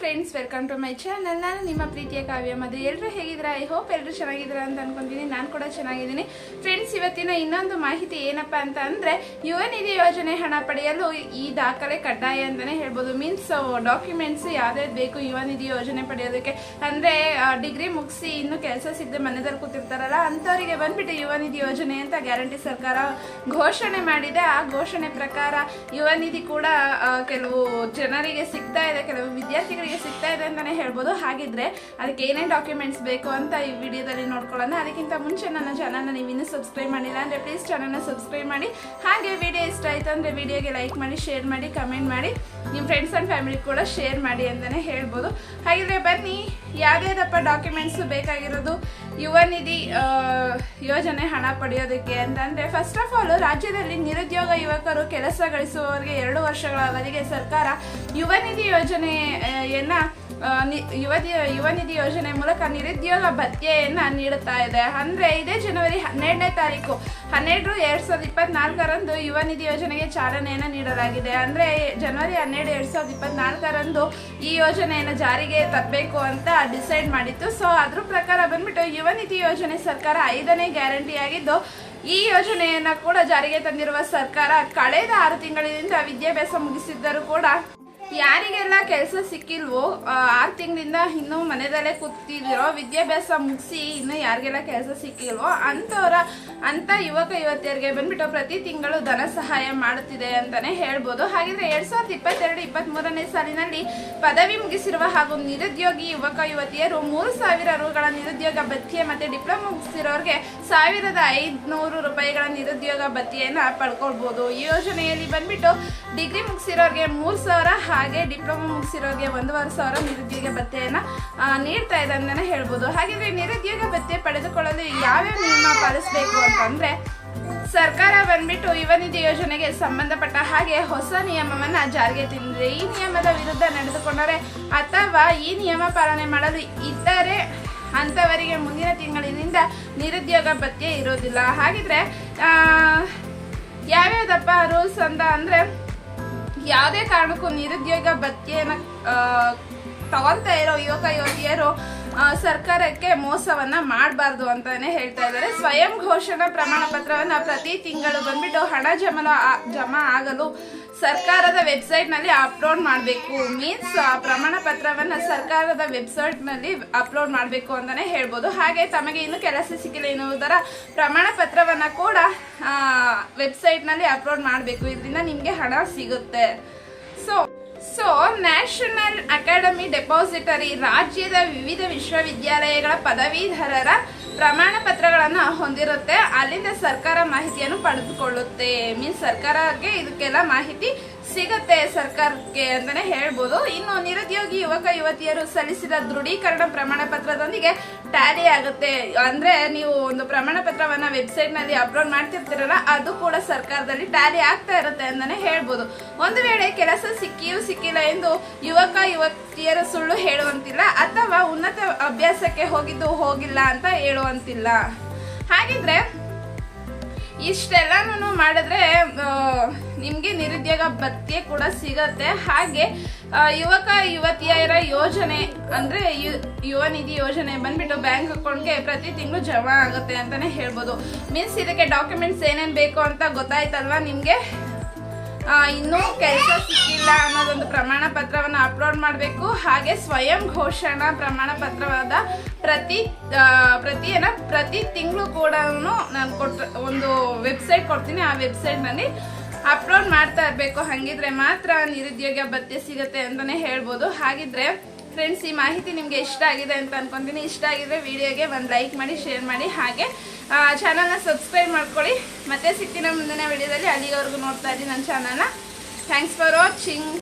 Friends welcome to my channel ನಾನು ನಿಮ್ಮ ಪ್ರೀತಿಯ ಕಾವ್ಯ ಮದುವೆ ಎಲ್ಲರೂ ಹೇಗಿದ್ದೀರಾ? ಐ ಹೋಪ್ ಎಲ್ಲರೂ ಚೆನ್ನಾಗಿದ್ದೀರಾ ಅಂತ ಅನ್ಕೊಂತೀನಿ ನಾನು ಕೂಡ ಚೆನ್ನಾಗಿದ್ದೀನಿ. ಫ್ರೆಂಡ್ಸ್ ಇವತ್ತಿನ ಇನ್ನೊಂದು ಮಾಹಿತಿ ಏನಪ್ಪ ಅಂತ ಅಂದರೆ ಯುವ ನಿಧಿ ಯೋಜನೆ ಹಣ ಪಡೆಯಲು ಈ ದಾಖಲೆ ಕಡ್ಡಾಯ ಅಂತಲೇ ಹೇಳ್ಬೋದು. ಮೀನ್ಸ್ ಡಾಕ್ಯುಮೆಂಟ್ಸ್ ಯಾವ್ಯಾವ್ದು ಬೇಕು ಯುವ ನಿಧಿ ಯೋಜನೆ ಪಡೆಯೋದಕ್ಕೆ. ಅಂದರೆ ಡಿಗ್ರಿ ಮುಗಿಸಿ ಇನ್ನು ಕೆಲಸ ಸಿಗದೆ ಮನೆದಲ್ಲಿ ಕೂತಿರ್ತಾರಲ್ಲ, ಅಂಥವರಿಗೆ ಬಂದ್ಬಿಟ್ಟು ಯುವ ನಿಧಿ ಯೋಜನೆ ಅಂತ ಗ್ಯಾರಂಟಿ ಸರ್ಕಾರ ಘೋಷಣೆ ಮಾಡಿದೆ. ಆ ಘೋಷಣೆ ಪ್ರಕಾರ ಯುವ ನಿಧಿ ಕೂಡ ಕೆಲವು ಜನರಿಗೆ ಸಿಗ್ತಾ ಇದೆ. ಕೆಲವು ವಿದ್ಯಾರ್ಥಿಗಳಿಗೆ ಸಿಗ್ತಾ ಇದೆ ಅಂತಾನೆ ಹೇಳ್ಬೋದು. ಹಾಗಿದ್ರೆ ಅದಕ್ಕೆ ಏನೇನು ಡಾಕ್ಯುಮೆಂಟ್ಸ್ ಬೇಕು ಅಂತ ಈ ವಿಡಿಯೋದಲ್ಲಿ ನೋಡ್ಕೊಳ್ಳೋಣ. ಅದಕ್ಕಿಂತ ಮುಂಚೆ ನನ್ನ ಚಾನಲ್ನ ನೀವು ಇನ್ನೂ ಸಬ್ಸ್ಕ್ರೈಬ್ ಮಾಡಿಲ್ಲ ಅಂದರೆ ಪ್ಲೀಸ್ ಚಾನಲ್ನ ಸಬ್ಸ್ಕ್ರೈಬ್ ಮಾಡಿ. ಹಾಗೆ ವಿಡಿಯೋ ಇಷ್ಟ ಆಯಿತು ಅಂದರೆ ವಿಡಿಯೋಗೆ ಲೈಕ್ ಮಾಡಿ ಶೇರ್ ಮಾಡಿ ಕಮೆಂಟ್ ಮಾಡಿ. ನಿಮ್ಮ ಫ್ರೆಂಡ್ಸ್ ಆ್ಯಂಡ್ ಫ್ಯಾಮಿಲಿ ಕೂಡ ಶೇರ್ ಮಾಡಿ ಅಂತಲೇ ಹೇಳ್ಬೋದು. ಹಾಗಿದ್ರೆ ಬನ್ನಿ, ಯಾವ್ದ್ಯಾವ್ದಪ್ಪ ಡಾಕ್ಯುಮೆಂಟ್ಸ್ ಬೇಕಾಗಿರೋದು? ಯುವ ನಿಧಿ ಯೋಜನೆ ಹಣ ಪಡೆಯೋದಕ್ಕೆ ಅಂತಂದರೆ ಫಸ್ಟ್ ಆಫ್ ಆಲ್ ರಾಜ್ಯದಲ್ಲಿ ನಿರುದ್ಯೋಗ ಯುವಕರು ಕೆಲಸ ಗಳಿಸುವವರಿಗೆ ಎರಡು ವರ್ಷಗಳ ಅವಧಿಗೆ ಸರ್ಕಾರ ಯುವ ನಿಧಿ ಯೋಜನೆಯನ್ನು ಯುವ ಯುವ ನಿಧಿ ಯೋಜನೆ ಮೂಲಕ ನಿರುದ್ಯೋಗ ಭತ್ಯೆಯನ್ನು ನೀಡುತ್ತಾ ಇದೆ. ಅಂದರೆ ಇದೇ ಜನವರಿ ಹನ್ನೆರಡನೇ ತಾರೀಕು, ಹನ್ನೆರಡು ಎರಡು ಸಾವಿರದ ಇಪ್ಪತ್ತ್ನಾಲ್ಕರಂದು ಯುವ ನಿಧಿ ಯೋಜನೆಗೆ ಚಾಲನೆಯನ್ನು ನೀಡಲಾಗಿದೆ. ಅಂದರೆ ಜನವರಿ ಹನ್ನೆರಡು ಎರಡು ಸಾವಿರದ ಇಪ್ಪತ್ನಾಲ್ಕರಂದು ಈ ಯೋಜನೆಯನ್ನು ಜಾರಿಗೆ ತರಬೇಕು ಅಂತ ಡಿಸೈಡ್ ಮಾಡಿತ್ತು. ಸೊ ಅದ್ರ ಪ್ರಕಾರ ಬಂದ್ಬಿಟ್ಟು ಯುವ ನಿಧಿ ಯೋಜನೆ ಸರ್ಕಾರ ಐದನೇ ಗ್ಯಾರಂಟಿ ಆಗಿದ್ದು, ಈ ಯೋಜನೆಯನ್ನ ಕೂಡ ಜಾರಿಗೆ ತಂದಿರುವ ಸರ್ಕಾರ ಕಳೆದ ಆರು ತಿಂಗಳಿನಿಂದ ವಿದ್ಯಾಭ್ಯಾಸ ಮುಗಿಸಿದ್ದರೂ ಕೂಡ ಯಾರಿಗೆಲ್ಲ ಕೆಲಸ ಸಿಕ್ಕಿಲ್ವೋ ಆರು ತಿಂಗಳಿಂದ ಇನ್ನೂ ಮನೆಯಲ್ಲೇ ಕೂತಿದಿರೋ ವಿದ್ಯಾಭ್ಯಾಸ ಮುಗಿಸಿ ಇನ್ನು ಯಾರಿಗೆಲ್ಲ ಕೆಲಸ ಸಿಕ್ಕಿಲ್ವೋ, ಅಂಥವ್ರ ಅಂತ ಯುವಕ ಯುವತಿಯರಿಗೆ ಬಂದ್ಬಿಟ್ಟು ಪ್ರತಿ ತಿಂಗಳು ಧನ ಸಹಾಯ ಮಾಡುತ್ತಿದೆ ಅಂತಾನೆ ಹೇಳ್ಬೋದು. ಹಾಗಿದ್ರೆ ಎರಡ್ ಸಾವಿರದ ಇಪ್ಪತ್ತೆರಡು ಇಪ್ಪತ್ತ್ ಮೂರನೇ ಸಾಲಿನಲ್ಲಿ ಪದವಿ ಮುಗಿಸಿರುವ ಹಾಗೂ ನಿರುದ್ಯೋಗಿ ಯುವಕ ಯುವತಿಯರು ಮೂರು ಸಾವಿರ ರುಗಳ ನಿರುದ್ಯೋಗ ಭತ್ಯೆ ಮತ್ತೆ ಡಿಪ್ಲೊಮಾ ಮುಗಿಸಿರೋರಿಗೆ ಸಾವಿರದ ಐದ್ನೂರು ರೂಪಾಯಿಗಳ ನಿರುದ್ಯೋಗ ಭತ್ಯೆಯನ್ನ ಪಡ್ಕೊಳ್ಬೋದು. ಈ ಯೋಜನೆಯಲ್ಲಿ ಬಂದ್ಬಿಟ್ಟು ಡಿಗ್ರಿ ಮುಗಿಸಿರೋರಿಗೆ ಮೂರು ಸಾವಿರ ಹಾಗೆ ಡಿಪ್ಲೊಮಾ ಮುಗಿಸಿರೋರಿಗೆ ಒಂದೂವರೆ ಸಾವಿರ ನಿರುದ್ಯೋಗ ಭತ್ಯೆಯನ್ನ ನೀಡ್ತಾ ಇದೆ ಅಂತಾನೆ ಹೇಳ್ಬೋದು. ಹಾಗಿದ್ರೆ ನಿರುದ್ಯೋಗ ಭತ್ಯೆ ಪಡೆದುಕೊಳ್ಳಲು ಯಾವ್ಯಾವ ನಿಯಮ ಪಾಲಿಸಬೇಕು ಅಂತಂದ್ರೆ, ಸರ್ಕಾರ ಬಂದ್ಬಿಟ್ಟು ಯುವ ನಿಧಿ ಯೋಜನೆಗೆ ಸಂಬಂಧಪಟ್ಟ ಹಾಗೆ ಹೊಸ ನಿಯಮವನ್ನ ಜಾರಿಗೆ ತಿಂದಿದೆ. ಈ ನಿಯಮದ ವಿರುದ್ಧ ನಡೆದುಕೊಂಡರೆ ಅಥವಾ ಈ ನಿಯಮ ಪಾಲನೆ ಮಾಡಲು ಇದ್ದರೆ ಅಂಥವರಿಗೆ ಮುಂದಿನ ತಿಂಗಳಿನಿಂದ ನಿರುದ್ಯೋಗ ಭತ್ಯೆ ಇರೋದಿಲ್ಲ. ಹಾಗಿದ್ರೆ ಯಾವ್ಯಾವ್ದಪ್ಪ ರೂಲ್ಸ್ ಅಂತ ಅಂದ್ರೆ ಯಾವುದೇ ಕಾರಣಕ್ಕೂ ನಿರುದ್ಯೋಗ ಭತ್ಯೆಯನ್ನು ತಗೊಳ್ತಾ ಇರೋ ಯುವಕ ಯುವತಿಯರು ಸರ್ಕಾರಕ್ಕೆ ಮೋಸವನ್ನ ಮಾಡಬಾರ್ದು ಅಂತಾನೆ ಹೇಳ್ತಾ ಇದ್ದಾರೆ. ಸ್ವಯಂ ಘೋಷಣಾ ಪ್ರಮಾಣ ಪತ್ರವನ್ನ ಪ್ರತಿ ತಿಂಗಳು ಬಂದ್ಬಿಟ್ಟು ಹಣ ಜಮಲ ಜಮಾ ಆಗಲು ಸರ್ಕಾರದ ವೆಬ್ಸೈಟ್ನಲ್ಲಿ ಅಪ್ಲೋಡ್ ಮಾಡಬೇಕು. ಮೀನ್ಸ್ ಪ್ರಮಾಣ ಪತ್ರವನ್ನ ಸರ್ಕಾರದ ವೆಬ್ಸೈಟ್ನಲ್ಲಿ ಅಪ್ಲೋಡ್ ಮಾಡಬೇಕು ಅಂತಾನೆ ಹೇಳ್ಬೋದು. ಹಾಗೆ ತಮಗೆ ಇನ್ನು ಕೆಲಸ ಸಿಕ್ಕಿಲ್ಲ ಎನ್ನುವುದರ ಪ್ರಮಾಣ ಪತ್ರವನ್ನ ಕೂಡ ವೆಬ್ಸೈಟ್ನಲ್ಲಿ ಅಪ್ಲೋಡ್ ಮಾಡಬೇಕು. ಇದರಿಂದ ನಿಮಗೆ ಹಣ ಸಿಗುತ್ತೆ. So so national academy depository ರಾಜ್ಯದ ವಿವಿಧ ವಿಶ್ವವಿದ್ಯಾಲಯಗಳ ಪದವೀಧರರ ಪ್ರಮಾಣ ಪತ್ರಗಳನ್ನು ಹೊಂದಿರುತ್ತೆ. ಅಲ್ಲಿಂದ ಸರ್ಕಾರ ಮಾಹಿತಿಯನ್ನು ಪಡೆದುಕೊಳ್ಳುತ್ತೆ. ಮೀನ್ಸ್ ಸರ್ಕಾರಕ್ಕೆ ಇದಕ್ಕೆಲ್ಲ ಮಾಹಿತಿ ಸಿಗುತ್ತೆ ಸರ್ಕಾರಕ್ಕೆ ಅಂತಾನೆ ಹೇಳ್ಬೋದು. ಇನ್ನು ನಿರುದ್ಯೋಗಿ ಯುವಕ, ಯುವತಿಯರು ಸಲ್ಲಿಸಿದ ದೃಢೀಕರಣ ಪ್ರಮಾಣ ಪತ್ರದೊಂದಿಗೆ ಟ್ಯಾಲಿ ಆಗುತ್ತೆ. ಅಂದ್ರೆ ನೀವು ಒಂದು ಪ್ರಮಾಣ ಪತ್ರವನ್ನ ವೆಬ್ಸೈಟ್ನಲ್ಲಿ ಅಪ್ಲೋಡ್ ಮಾಡ್ತಿರ್ತೀರಲ್ಲ, ಅದು ಕೂಡ ಸರ್ಕಾರದಲ್ಲಿ ಟ್ಯಾಲಿ ಆಗ್ತಾ ಇರುತ್ತೆ ಅಂತಾನೆ ಹೇಳ್ಬೋದು. ಒಂದು ವೇಳೆ ಕೆಲಸ ಸಿಕ್ಕಿಯೂ ಸಿಕ್ಕಿಲ್ಲ ಎಂದು ಯುವಕ, ಯುವತಿಯರು ಸುಳ್ಳು ಹೇಳುವಂತಿಲ್ಲ, ಅಥವಾ ಉನ್ನತ ಅಭ್ಯಾಸಕ್ಕೆ ಹೋಗಿದ್ದು ಹೋಗಿಲ್ಲ ಅಂತ ಹೇಳುವಂತಿಲ್ಲ. ಹಾಗಿದ್ರೆ ಇಷ್ಟೆಲ್ಲಾನು ಮಾಡಿದ್ರೆ ನಿಮಗೆ ನಿರುದ್ಯೋಗ ಭತ್ಯೆ ಕೂಡ ಸಿಗತ್ತೆ. ಹಾಗೆ ಯುವಕ, ಯುವತಿಯರ ಯೋಜನೆ ಅಂದ್ರೆ ಯು- ಯುವ ನಿಧಿ ಯೋಜನೆ ಬಂದ್ಬಿಟ್ಟು ಬ್ಯಾಂಕ್ ಅಕೌಂಟ್ಗೆ ಪ್ರತಿ ತಿಂಗಳು ಜಮಾ ಆಗುತ್ತೆ ಅಂತಾನೆ ಹೇಳ್ಬೋದು. ಮೀನ್ಸ್ ಇದಕ್ಕೆ ಡಾಕ್ಯುಮೆಂಟ್ಸ್ ಏನೇನು ಬೇಕು ಅಂತ ಗೊತ್ತಾಯ್ತಲ್ವಾ ನಿಮ್ಗೆ? ಇನ್ನೂ ಕೆಲಸ ಸಿಕ್ಕಿಲ್ಲ ಅನ್ನೋದೊಂದು ಪ್ರಮಾಣ ಪತ್ರವನ್ನು ಅಪ್ಲೋಡ್ ಮಾಡಬೇಕು. ಹಾಗೆ ಸ್ವಯಂ ಘೋಷಣಾ ಪ್ರಮಾಣ ಪತ್ರವಾದ ಪ್ರತಿ ಏನ, ಪ್ರತಿ ತಿಂಗಳು ಕೂಡ ನಾನು ಕೊಟ್ಟ ಒಂದು ವೆಬ್ಸೈಟ್ ಕೊಡ್ತೀನಿ. ಆ ವೆಬ್ಸೈಟ್ನಲ್ಲಿ ಅಪ್ಲೋಡ್ ಮಾಡ್ತಾ ಇರಬೇಕು. ಹಾಗಿದ್ರೆ ಮಾತ್ರ ನಿರುದ್ಯೋಗ ಭತ್ಯೆ ಸಿಗುತ್ತೆ ಅಂತಾನೆ ಹೇಳ್ಬೋದು. ಹಾಗಿದ್ರೆ ಫ್ರೆಂಡ್ಸ್ ಈ ಮಾಹಿತಿ ನಿಮಗೆ ಇಷ್ಟ ಆಗಿದೆ ಅಂತ ಅನ್ಕೊಂತೀನಿ. ಇಷ್ಟ ಆಗಿದ್ರೆ ವಿಡಿಯೋಗೆ ಒಂದು ಲೈಕ್ ಮಾಡಿ, ಶೇರ್ ಮಾಡಿ. ಹಾಗೆ ಚಾನಲ್ನ ಸಬ್ಸ್ಕ್ರೈಬ್ ಮಾಡ್ಕೊಳ್ಳಿ. ಮತ್ತೆ ಸಿಗ್ತೀನಿ ಮುಂದಿನ ವಿಡಿಯೋದಲ್ಲಿ ಅಲ್ಲಿವರೆಗೂ ನೋಡ್ತಾ ಇದ್ದೀನಿ ನನ್ನ ಚಾನಲ್ನ ಥ್ಯಾಂಕ್ಸ್ ಫಾರ್ ವಾಚಿಂಗ್